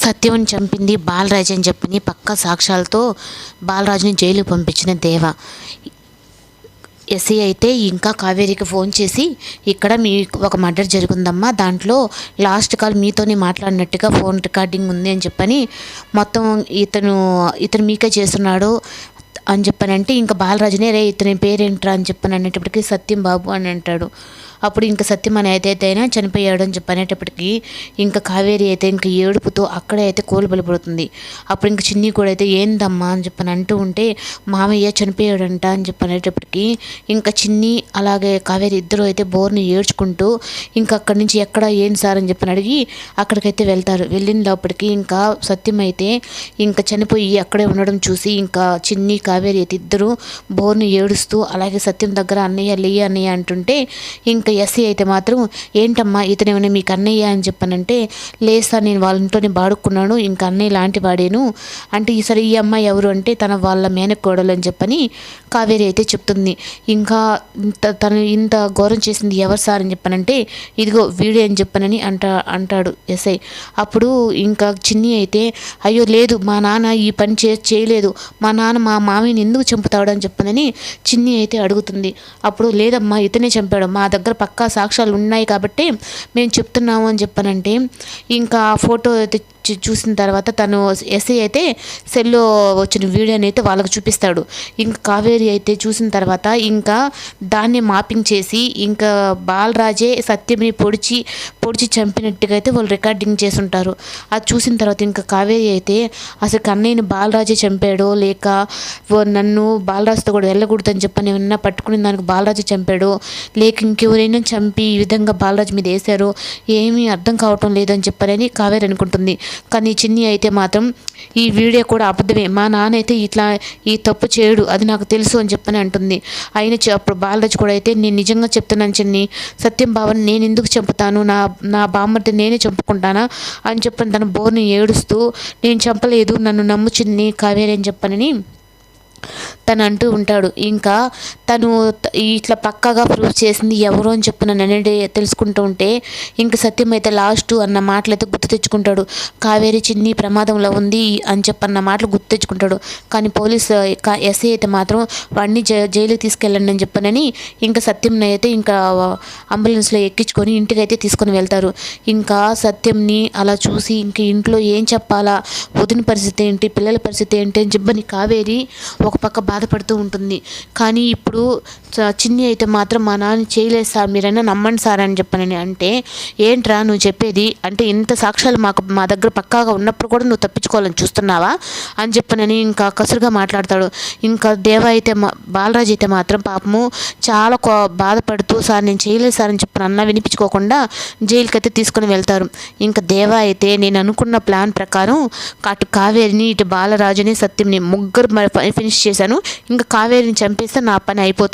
సత్యవని చంపింది బాలరాజు అని చెప్పని పక్క సాక్ష్యాలతో బాలరాజుని జైలుకు పంపించిన దేవ. ఎస్ఐ అయితే ఇంకా కావేరికి ఫోన్ చేసి ఇక్కడ మీ ఒక మర్డర్ జరుగుందమ్మా దాంట్లో లాస్ట్ కాల్ మీతోనే మాట్లాడినట్టుగా ఫోన్ రికార్డింగ్ ఉంది అని చెప్పని మొత్తం ఇతను ఇతను మీకే చేస్తున్నాడు అని చెప్పనంటే ఇంకా బాలరాజునే రే ఇతని పేరేంట్రా అని చెప్పని అనేటప్పటికీ సత్యం బాబు అని అంటాడు. అప్పుడు ఇంకా సత్యం అని అయినా చనిపోయాడు అని చెప్పి అనేటప్పటికీ ఇంకా కావేరి అయితే ఇంకా ఏడుపుతో అక్కడే అయితే కోలుబలపడుతుంది అప్పుడు ఇంకా చిన్ని కూడా అయితే ఏందమ్మా అని చెప్పని అంటూ ఉంటే మామయ్య చనిపోయాడంట అని చెప్పి అనేటప్పటికీ ఇంకా చిన్ని అలాగే కావేరి ఇద్దరు అయితే బోర్ని ఏడ్చుకుంటూ ఇంకా అక్కడి నుంచి ఎక్కడ ఏం సార్ అని చెప్పని అడిగి అక్కడికైతే వెళ్తారు. వెళ్ళిన లోపలికి ఇంకా సత్యం అయితే ఇంకా చనిపోయి అక్కడే ఉండడం చూసి ఇంకా చిన్ని కావేరి అయితే ఇద్దరు బోర్ని ఏడుస్తూ అలాగే సత్యం దగ్గర అన్నయ్య లే అన్నయ్య అంటుంటే ఇంకా ఎస్సీ అయితే మాత్రం ఏంటమ్మా ఇతనేమైనా మీకు అన్నయ్య అని చెప్పానంటే లేదు సార్ నేను వాళ్ళ బాడుకున్నాను ఇంకా అన్నయ్య లాంటి వాడేను. అంటే ఈసారి ఈ అమ్మాయి ఎవరు అంటే తన వాళ్ళ మేనకోడలు అని చెప్పని కావేరి అయితే చెప్తుంది. ఇంకా ఇంత తను ఇంత ఘోరం చేసింది ఎవరు సార్ అని చెప్పానంటే ఇదిగో వీడియో అని చెప్పనని అంట అంటాడు ఎస్ఐ. అప్పుడు ఇంకా చిన్ని అయితే అయ్యో లేదు మా నాన్న ఈ పని చే చేయలేదు. మా నాన్న మా మామయ్యని ఎందుకు చంపుతాడు అని చెప్పనని చిన్ని అయితే అడుగుతుంది. అప్పుడు లేదమ్మా ఇతనే చంపాడు. మా దగ్గర పక్కా సాక్ష్యాలు ఉన్నాయి కాబట్టి మేము చెప్తున్నాము అని చెప్పానంటే ఇంకా ఫోటో అయితే చూసిన తర్వాత తను ఎస్ఐ అయితే సెల్లో వచ్చిన వీడియోని అయితే వాళ్ళకి చూపిస్తాడు. ఇంకా కావేరి అయితే చూసిన తర్వాత ఇంకా దాన్ని మాపింగ్ చేసి ఇంకా బాలరాజే సత్యంని పొడిచి పొడిచి చంపినట్టుగా అయితే వాళ్ళు రికార్డింగ్ చేసుంటారు అది చూసిన తర్వాత ఇంకా కావేరి అయితే అసలు కన్నయ్యని బాలరాజే చంపాడో లేక నన్ను బాలరాజుతో కూడా వెళ్ళకూడదని చెప్పని ఏమన్నా పట్టుకుని దానికి బాలరాజే చంపాడో లేక ఇంకెవరైనా చంపి ఈ విధంగా బాలరాజు మీద వేశారు ఏమీ అర్థం కావటం లేదని చెప్పారని కావేరి అనుకుంటుంది. కానీ చిన్ని అయితే మాత్రం ఈ వీడియో కూడా అబద్ధమే. మా నాన్న అయితే ఇట్లా ఈ తప్పు చేయడు అది నాకు తెలుసు అని చెప్పని అంటుంది. ఆయన అప్పుడు బాలరాజు కూడా అయితే నేను నిజంగా చెప్తున్నాను చిన్ని సత్యం భావని నేను ఎందుకు చంపుతాను నా నా బామ్మర్ది నేనే చంపుకుంటానా అని చెప్పని తన బోర్ని ఏడుస్తూ నేను చంపలేదు నన్ను నమ్ము చిన్ని కావేరి అని చెప్పనని తను అంటూ ఉంటాడు. ఇంకా తను ఇట్లా పక్కగా ప్రూవ్ చేసింది ఎవరు అని చెప్పి నన్ను అనేది తెలుసుకుంటూ ఉంటే ఇంక సత్యం అయితే లాస్ట్ అన్న మాటలు అయితే గుర్తు తెచ్చుకుంటాడు. కావేరి చిన్ని ప్రమాదంలో ఉంది అని చెప్పి అన్న మాటలు గుర్తు తెచ్చుకుంటాడు. కానీ పోలీస్ ఎస్ఐ అయితే మాత్రం వాడిని జైలుకి తీసుకెళ్ళండి అని చెప్పనని ఇంకా సత్యంని అయితే ఇంకా అంబులెన్స్లో ఎక్కించుకొని ఇంటికి అయితే తీసుకొని వెళ్తారు. ఇంకా సత్యంని అలా చూసి ఇంక ఇంట్లో ఏం చెప్పాలా? వదిన పరిస్థితి ఏంటి? పిల్లల పరిస్థితి ఏంటి? అని చెప్పని కావేరి ఒక పక్క బాధపడుతూ ఉంటుంది. కానీ ఇప్పుడు చిన్ని అయితే మాత్రం మా నాన్న చేయలేదు సార్ మీరైనా నమ్మండి సార్ అని చెప్పనని. అంటే ఏంట్రా నువ్వు చెప్పేది? అంటే ఇంత సాక్ష్యాలు మాకు మా దగ్గర పక్కాగా ఉన్నప్పుడు కూడా నువ్వు తప్పించుకోవాలని చూస్తున్నావా? అని చెప్పనని ఇంకా కసురుగా మాట్లాడతాడు. ఇంకా దేవ అయితే మా బాలరాజు అయితే మాత్రం పాపము చాలా బాధపడుతూ సార్ నేను చేయలేదు సార్ అని చెప్పిన అన్న వినిపించుకోకుండా జైలుకి అయితే తీసుకుని వెళ్తారు. ఇంకా దేవ అయితే నేను అనుకున్న ప్లాన్ ప్రకారం అటు కావేరిని ఇటు బాలరాజుని సత్యంని ముగ్గురు ఫినిష్ చేశాను. ఇంకా కావేరిని చంపేస్తే నా పని అయిపోతుంది.